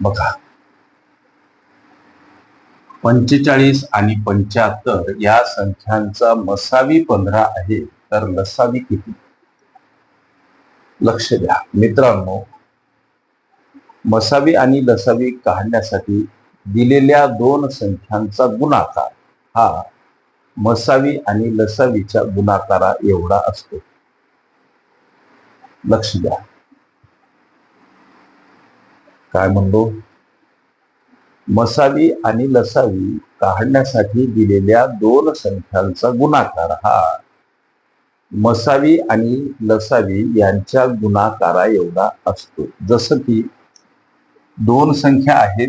बघा. पंचेचाळीस आणि पंच्याहत्तर या संख्यांचा मसावी पंधरा आहे तर लसावी किती? लक्ष द्या. मित्रांनो मसावी आणि लसावी काढण्यासाठी दिलेल्या दोन संख्यांचा गुणाकार हा मसावी आणि लसावीच्या गुणाकारा एवढा असतो. लक्ष द्या. काय म्हणलो? मसावी आणि लसावी काढण्यासाठी दिलेल्या दोन संख्यांचा गुणाकार. हा. मसावी आणि लसावी यांच्या गुणाकारा एवढा असतो. जसं की दोन संख्या आहेत.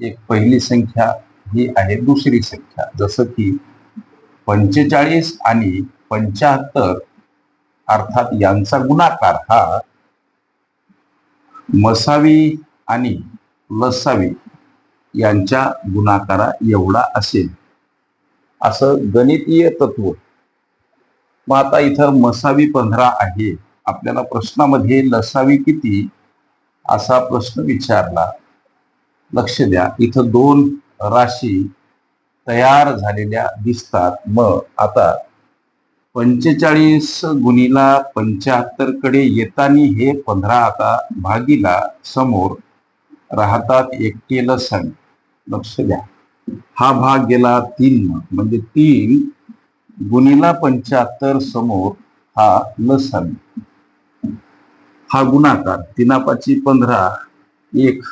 एक पहिली संख्या ही आहे दुसरी संख्या. जसं की पंचेचाळीस आणि पंच्याहत्तर अर्थात यांचा गुणाकार. हा. मसावी आणि लसावी यांच्या गुणाकारा एवढा असेल. असं गणितीय तत्व. मग आता इथं मसावी पंधरा आहे. आपल्याला प्रश्नामध्ये लसावी किती? असा प्रश्न विचारला. लक्ष द्या. इथं दोन राशी तयार झालेल्या दिसतात. मग आता पंचेचाळीस गुणीला पंच्याहत्तरकडे येताना हे पंधरा आता भागीला समोर राहतात एकटे लसण लक्ष द्या. हा भाग गेला तीन म्हणजे तीन गुणीला पंच्याहत्तर समोर हा लसण हा गुणाकार. तिनापाची पंधरा एक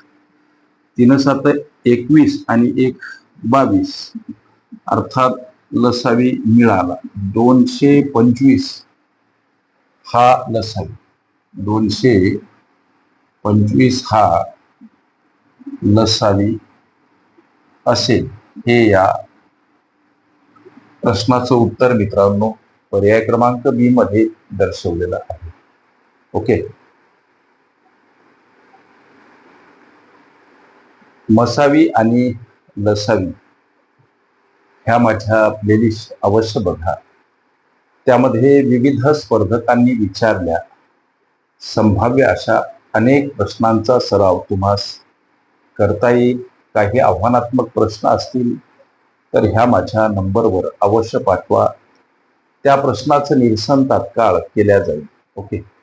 तीन सात एकवीस आणि एक बावीस. अर्थात लसावी मिळाला. दोनशे पंचवीस हा लसावी दोनशे पंचवीस हा लसावी असेल हे या प्रश्नाचं उत्तर मित्रांनो पर्याय क्रमांक बी मध्ये दर्शवलेला आहे. ओके मसावी आणि लसावी ह्या माझ्या प्लेलिस्ट अवश्य बघा. त्यामध्ये विविध स्पर्धकांनी विचारल्या संभाव्य अशा अनेक प्रश्नांचा सराव तुम्हास करता येईल काही आव्हानात्मक प्रश्न असतील तर ह्या माझ्या नंबरवर अवश्य पाठवा. त्या प्रश्नाचं निरसन तात्काळ केल्या जाईल. ओके.